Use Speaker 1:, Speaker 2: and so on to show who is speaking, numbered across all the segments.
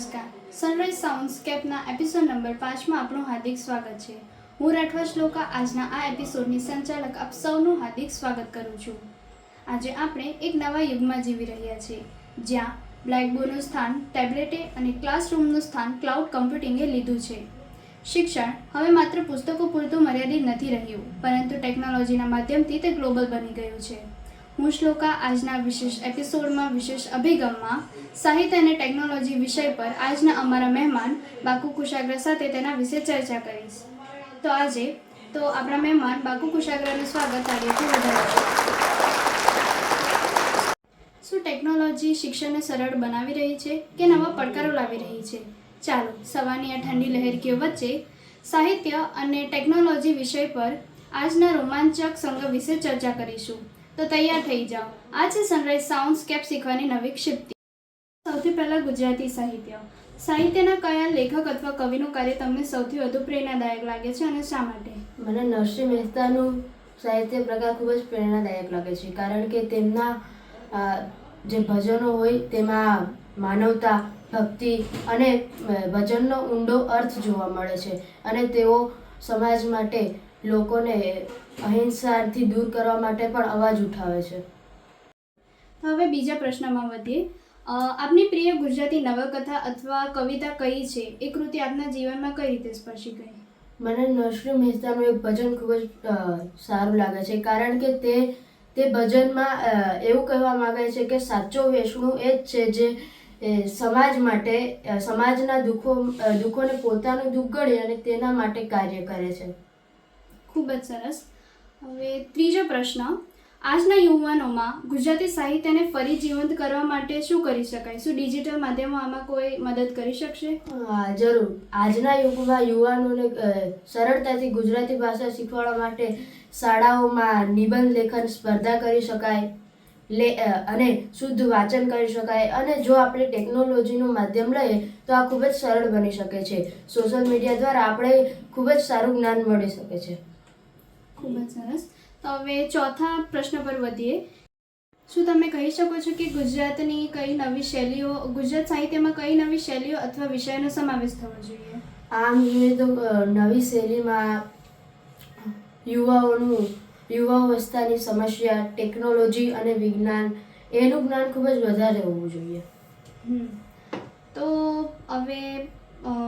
Speaker 1: નમસ્કાર. Sunrise સાઉન્ડસ્કેપના episode number પાંચમાં આપણું હાર્દિક સ્વાગત છે. હું રાઠવા શ્લોકા. આજના આ એપિસોડની સંચાલક આપ સૌનું હાર્દિક સ્વાગત કરું છું. આજે આપણે એક નવા યુગમાં જીવી રહ્યા છીએ, જ્યાં બ્લેકબોર્ડનું સ્થાન, ટેબ્લેટે અને ક્લાસરૂમનું સ્થાન ક્લાઉડ કમ્પ્યુટિંગે લીધું છે. શિક્ષણ હવે માત્ર પુસ્તકો પૂરતું મર્યાદિત નથી રહ્યું, પરંતુ ટેકનોલોજીના માધ્યમથી તે ગ્લોબલ બની ગયું છે. હું શ્લોકા આજના વિશેષ એપિસોડમાં, વિશેષ અભિગમમાં, સાહિત્ય અને ટેકનોલોજી વિષય પર આજના અમારા મહેમાન બાકુ કુશાગ્ર સાથે તેના વિશે ચર્ચા કરીશ. તો આજે, તો આપણા મહેમાન બાકુ કુશાગ્રનું સ્વાગત તાળીઓથી વધારે શું ટેકનોલોજી શિક્ષણને સરળ બનાવી રહી છે કે નવા પડકારો લાવી રહી છે? ચાલો, સવારની આ ઠંડી લહેરકીઓ વચ્ચે સાહિત્ય અને ટેકનોલોજી વિષય પર આજના રોમાંચક સંઘ વિશે ચર્ચા કરીશું. તો તૈયાર થઈ જાઓ. આ છે સનરાઈઝ સાઉન્ડસ્કેપ શીખવાની નવી ક્ષિપ્તિ. સૌથી પહેલાં ગુજરાતી સાહિત્ય. સાહિત્યના કયા લેખક અથવા કવિનું કાર્ય તમને સૌથી વધુ પ્રેરણાદાયક લાગે છે અને શા માટે?
Speaker 2: મને નરસિંહ મહેતાનું સાહિત્ય પ્રકાર ખૂબ જ પ્રેરણાદાયક લાગે છે, કારણ કે તેમના જે ભજનો હોય તેમાં માનવતા, ભક્તિ અને ભજનનો ઊંડો અર્થ જોવા મળે છે અને તેઓ સમાજ માટે લોકોને અહિંસાથી દૂર કરવા માટે પણ અવાજ ઉઠાવે છે.
Speaker 1: હવે બીજા પ્રશ્નમાં વધીએ. આપની પ્રિય ગુજરાતી નવલકથા અથવા કવિતા કઈ છે? એ કૃતિ આપના જીવનમાં કઈ રીતે સ્પર્શી ગઈ?
Speaker 2: મને નરસિંહ મહેતાનું ભજન ખૂબ જ સારું લાગે છે. કારણ કે તે તે ભજનમાં એવું કહેવા માગે છે કે સાચો વૈષ્ણુ એ જ છે જે સમાજ માટે સમાજના દુઃખો દુઃખોને પોતાનું દુઃખ ગણી અને તેના માટે કાર્ય કરે છે.
Speaker 1: ખૂબ જ સરસ. હવે ત્રીજો પ્રશ્ન, આજના યુવાનોમાં ગુજરાતી સાહિત્યને ફરી જીવંત કરવા માટે શું કરી શકાય? શું ડિજિટલ માધ્યમો આમાં કોઈ મદદ કરી શકશે?
Speaker 2: જરૂર. આજના યુગમાં યુવાનોને સરળતાથી ગુજરાતી ભાષા શીખવાડવા માટે શાળાઓમાં નિબંધ લેખન સ્પર્ધા કરી શકાય, લે અને શુદ્ધ વાંચન કરી શકાય. અને જો આપણે ટેકનોલોજીનું માધ્યમ લઈએ, તો આ ખૂબ જ સરળ બની શકે છે. સોશિયલ મીડિયા દ્વારા આપણે ખૂબ જ સારું જ્ઞાન મળી શકે છે.
Speaker 1: ખૂબ જ સરસ. તો હવે ચોથા પ્રશ્ન પર વધીએ. શું તમે કહી શકો છો કે ગુજરાતની કઈ નવી શૈલીઓ ગુજરાત સાહિત્યમાં કઈ નવી શૈલીઓ અથવા વિષયનો સમાવેશ થવો જોઈએ?
Speaker 2: આમ જોઈએ તો નવી શૈલીમાં યુવાઓનું યુવાવસ્થાની સમસ્યા ટેકનોલોજી અને વિજ્ઞાન એનું જ્ઞાન ખૂબ જ વધારે હોવું જોઈએ.
Speaker 1: તો હવે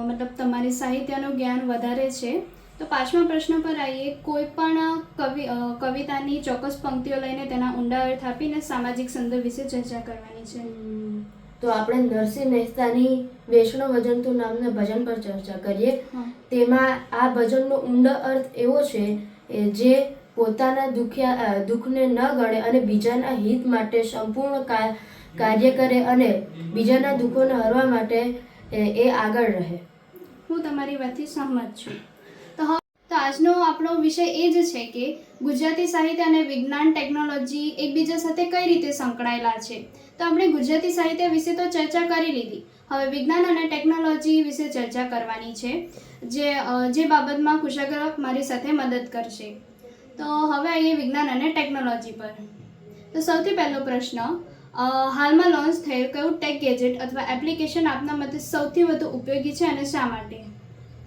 Speaker 1: મતલબ તમારી સાહિત્યનું જ્ઞાન વધારે છે. તો પાંચમા પ્રશ્ન પર આવીએ કોઈ પણ કવિ કવિતાની ચોક્કસ પંક્તિઓ લઈને તેના ઊંડા અર્થ આપીને સામાજિક સંદર્ભ વિશે ચર્ચા કરવાની છે.
Speaker 2: તો આપણે નરસિંહ મહેતાની વૈષ્ણવ ભજનતું નામના ભજન પર ચર્ચા કરીએ. તેમાં આ ભજનનો ઊંડો અર્થ એવો છે જે પોતાના દુખ્યા દુઃખને ન ગણે અને બીજાના હિત માટે સંપૂર્ણ કાર્ય કરે અને બીજાના દુઃખોને હરવા માટે એ આગળ રહે.
Speaker 1: હું તમારી વાતથી સહમત છું. આજનો આપણો વિષય એ જ છે કે ગુજરાતી સાહિત્ય અને વિજ્ઞાન ટેકનોલોજી એકબીજા સાથે કઈ રીતે સંકળાયેલા છે. તો આપણે ગુજરાતી સાહિત્ય વિશે તો ચર્ચા કરી લીધી. હવે વિજ્ઞાન અને ટેકનોલોજી વિશે ચર્ચા કરવાની છે, જે જે બાબતમાં કુશાગર મારી સાથે મદદ કરશે. તો હવે આવીએ વિજ્ઞાન અને ટેકનોલોજી પર. તો સૌથી પહેલો પ્રશ્ન હાલમાં લોન્ચ થયેલ કયું ટેક ગેજેટ અથવા એપ્લિકેશન આપના મતે સૌથી વધુ ઉપયોગી છે અને શા માટે?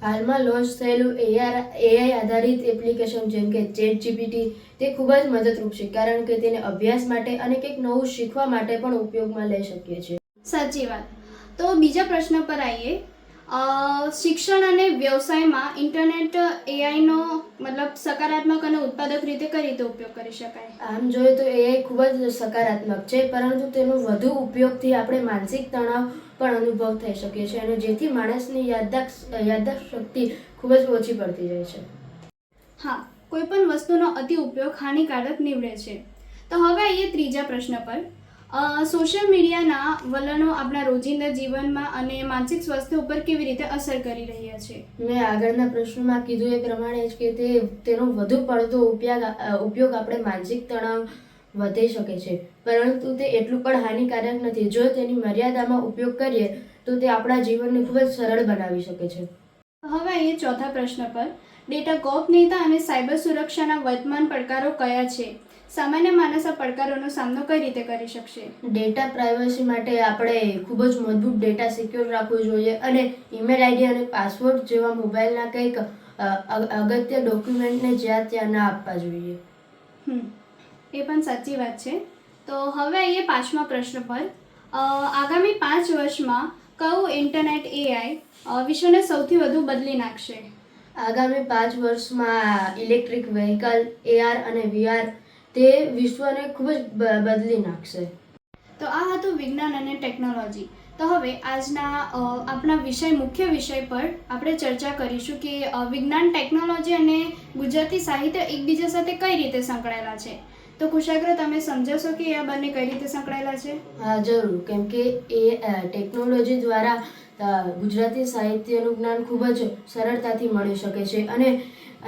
Speaker 2: હાલમાં લોન્ચ થયેલું એઆર એઆઈ આધારિત એપ્લિકેશન જેમ કે ચેટ જીપીટી તે ખૂબ જ મદદરૂપ છે, કારણ કે તેને અભ્યાસ માટે અને કંઈક નવું શીખવા માટે પણ ઉપયોગમાં લઈ શકીએ છીએ.
Speaker 1: સાચી વાત. તો બીજા પ્રશ્ન પર આવીએ. શિક્ષણ અને વ્યવસાયમાં ઇન્ટરનેટ એઆઈનો મતલબ સકારાત્મક અને ઉત્પાદક રીતે કઈ રીતે ઉપયોગ કરી શકાય?
Speaker 2: આમ જોઈએ તો એઆઈ ખૂબ જ સકારાત્મક છે પરંતુ તેનો વધુ ઉપયોગથી આપણે માનસિક તણાવ પણ અનુભવ થઈ શકે છે અને જેથી માણસની યાદદાસ્ત યાદદાસ્ત શક્તિ ખૂબ જ ઓછી પડતી જાય છે.
Speaker 1: હા કોઈ પણ વસ્તુનો અતિ ઉપયોગ હાનિકારક નીવડે છે. તો હવે આવીએ ત્રીજા પ્રશ્ન પર. સોશિયલ મીડિયાના વલણો આપણા રોજિંદા જીવનમાં અને માનસિક સ્વાસ્થ્ય ઉપર કેવી રીતે અસર કરી રહ્યા છે?
Speaker 2: મેં આગળના પ્રશ્નમાં કીધું એ પ્રમાણે જ કે તે તેનો વધુ પડતો ઉપયોગ ઉપયોગ આપણે માનસિક તણાવ વધી શકે છે. પરંતુ તે એટલું પણ હાનિકારક નથી. જો તેની મર્યાદામાં ઉપયોગ કરીએ તો તે આપણા જીવનને ખૂબ જ સરળ બનાવી શકે છે.
Speaker 1: હવે એ ચોથા પ્રશ્ન પર. ડેટા ગોપનીયતા અને સાયબર સુરક્ષાના વર્તમાન પડકારો કયા છે? સામાન્ય માણસ આ પડકારોનો સામનો કઈ રીતે કરી શકશે?
Speaker 2: ડેટા પ્રાઇવસી માટે આપણે ખૂબ જ મજબૂત ડેટા સિક્યોર રાખવું જોઈએ અને ઈમેલ આઈડી અને પાસવર્ડ જેવા મોબાઈલના કંઈક અગત્ય ડોક્યુમેન્ટને જ્યાં ત્યાં ના આપવા જોઈએ.
Speaker 1: એ પણ સાચી વાત છે. તો હવે આવીએ પાંચમા પ્રશ્ન પર. આગામી પાંચ વર્ષમાં કયું ઇન્ટરનેટ એઆઈ વિશ્વને સૌથી વધુ બદલી નાખશે?
Speaker 2: આગામી પાંચ વર્ષમાં ઇલેક્ટ્રિક વ્હીકલ એઆર અને વીઆર તે વિશ્વને ખૂબ જ બદલી નાખશે.
Speaker 1: તો આ હતું વિજ્ઞાન અને ટેકનોલોજી. તો હવે આજના આપણા વિષય મુખ્ય વિષય પર આપણે ચર્ચા કરીશું કે વિજ્ઞાન ટેકનોલોજી અને ગુજરાતી સાહિત્ય એકબીજા સાથે કઈ રીતે સંકળાયેલા છે? તો કુશાગ્ર તમે સમજાવશો કે આ બંને કઈ રીતે સંકળાયેલા છે?
Speaker 2: હા જરૂર. કેમ કે એ ટેકનોલોજી દ્વારા ગુજરાતી સાહિત્યનું જ્ઞાન ખૂબ જ સરળતાથી મળી શકે છે અને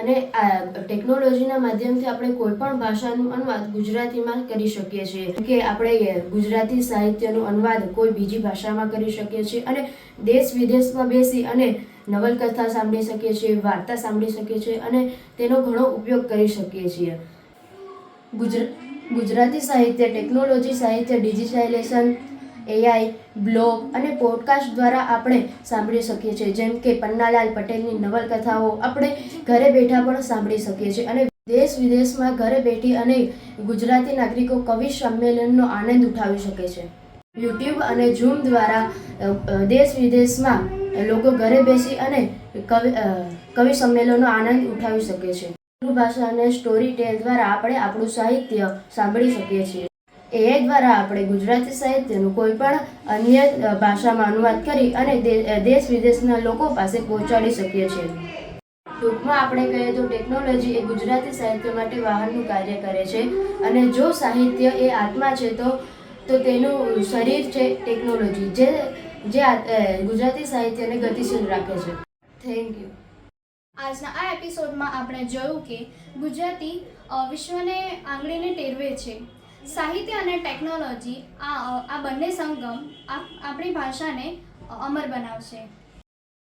Speaker 2: અને આ ટેકનોલોજીના માધ્યમથી આપણે કોઈ પણ ભાષાનું અનુવાદ ગુજરાતીમાં કરી શકીએ છીએ. કે આપણે ગુજરાતી સાહિત્યનું અનુવાદ કોઈ બીજી ભાષામાં કરી શકીએ છીએ અને દેશ વિદેશમાં બેસી અને નવલકથા સાંભળી શકીએ છીએ, વાર્તા સાંભળી શકીએ છીએ અને તેનો ઘણો ઉપયોગ કરી શકીએ છીએ. ગુજરા, ગુજરાતી સાહિત્ય, ટેકનોલોજી સાહિત્ય, ડિજિટાઇલેશન એઆઈ બ્લોગ અને પોડકાસ્ટ દ્વારા આપણે સાંભળી શકીએ છીએ. જેમ કે પન્નાલાલ પટેલની નવલકથાઓ આપણે ઘરે બેઠા પણ સાંભળી શકીએ છીએ. અને દેશ વિદેશમાં ઘરે બેઠી અને ગુજરાતી નાગરિકો કવિ સંમેલનનો આનંદ ઉઠાવી શકે છે. યુટ્યુબ અને ઝૂમ દ્વારા દેશ વિદેશમાં લોકો ઘરે બેસી અને કવિ કવિ સંમેલનનો આનંદ ઉઠાવી શકે છે. ભાષા અને સ્ટોરી ટેલ દ્વારા આપણે આપણું સાહિત્ય સાંભળી શકીએ છીએ. એઆઈ દ્વારા આપણે ગુજરાતી સાહિત્યનું કોઈ પણ અન્ય ભાષામાં અનુવાદ કરી અને દેશ વિદેશના લોકો પાસે પહોંચાડી શકીએ છીએ. ટૂંકમાં આપણે કહીએ તો ટેકનોલોજી એ ગુજરાતી સાહિત્ય માટે વાહનનું કાર્ય કરે છે અને જો સાહિત્ય એ આત્મા છે તો તો તેનું શરીર છે ટેકનોલોજી જે જે ગુજરાતી સાહિત્યને ગતિશીલ રાખે છે. થેન્ક યુ
Speaker 1: આજના આ એપિસોડમાં આપણે જોયું કે ગુજરાતી વિશ્વને આંગળીને ટેરવે છે. સાહિત્ય અને ટેકનોલોજી આ આ બંને સંગમ આપ- આપણી ભાષાને અમર બનાવશે.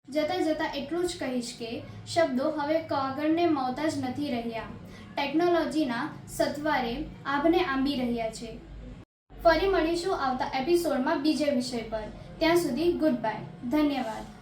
Speaker 1: જતાં જતાં એટલું જ કહીશ કે શબ્દો હવે કાગળને મળતા જ નથી રહ્યા. ટેકનોલોજીના સથવારે આભને આંબી રહ્યા છે. ફરી મળીશું આવતા એપિસોડમાં બીજે વિષય પર. ત્યાં સુધી ગુડ બાય ધન્યવાદ.